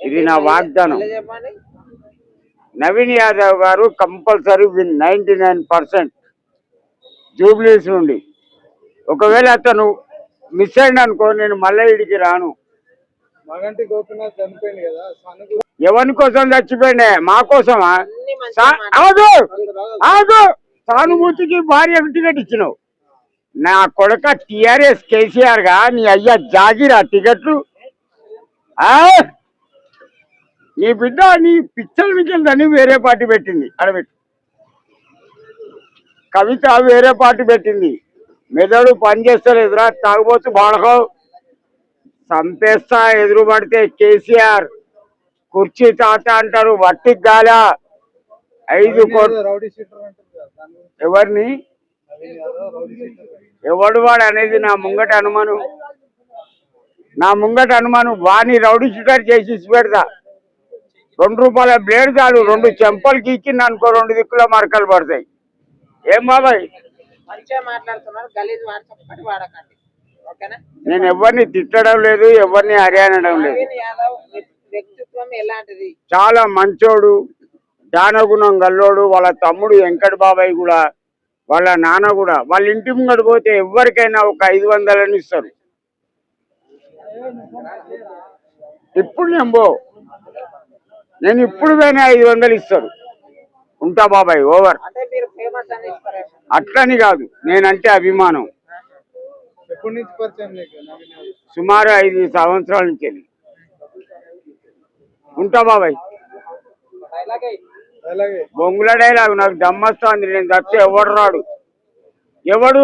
ఇది నా వాగ్దానం. నవీన్ యాదవ్ గారు compulsory win ninety nine percent జూబ్లీస్ నుండి. ఒకవేళ అతను మిస్ అయింది అనుకో నేను మళ్ళీ ఇడికి రాను. మగంటి గోపీనాథ్ చనిపోయింది కదా సనుగు ఎవరి కోసం చచ్చిపోయిండే? మా కోసమా? సానుభూతికి భార్య టికెట్ ఇచ్చినావు. నా కొడుక టిఆర్ఎస్ కేసీఆర్గా నీ అయ్యా జాగిరా టికెట్లు. ఆ? నీ బిడ్డ నీ పిచ్చల మిగిలిందని వేరే పార్టీ పెట్టింది. అడబెట్టి కవిత వేరే పార్టీ పెట్టింది. మెదడు పనిచేస్తలేదురా తాగుబోతు బాడకో చంపేస్తా ఎదురు పడితే కేసీఆర్ కుర్చీ తాత అంటారు వట్టికి గాలా. ఐదు ఎవరిని? ఎవడు వాడు అనేది నా ముంగట అనుమాను. నా ముంగట అనుమాను వాని రౌడీ షూటర్ చేసి ఇచ్చి పెడతా రెండు రూపాయల బ్లేడ్ చాలు రెండు చెంపలు ఇచ్చింది అనుకో రెండు దిక్కుల మరకలు పడతాయి. ఏం బాబాయ్? నేను ఎవరిని తిట్టడం లేదు ఎవరిని హర్యానడం లేదు. చాలా మంచోడు జ్ఞానగుణం గల్లోడు వాళ్ళ తమ్ముడు వెంకట బాబాయ్ కూడా వాళ్ళ నాన్న కూడా వాళ్ళ ఇంటి ముంగడు పోతే ఎవరికైనా ఒక ఐదు వందలని ఇస్తారు. ఇప్పుడు నేను నేను ఇప్పుడు పోయినా ఐదు వందలు ఇస్తారు ఉంటా బాబాయ్ ఓవర్. అంటే మీరు ఫేమస్ అని ఇస్తారేమో అట్లని కాదు నేనంటే అభిమానం. సుమారు ఐదు సంవత్సరాల నుంచి వెళ్ళి. ఉంటా బాబాయ్. బొంగుల డైలాగ్ నాకు దమ్మొస్తుంది నేను తప్పితే ఎవడు రాడు? ఎవడు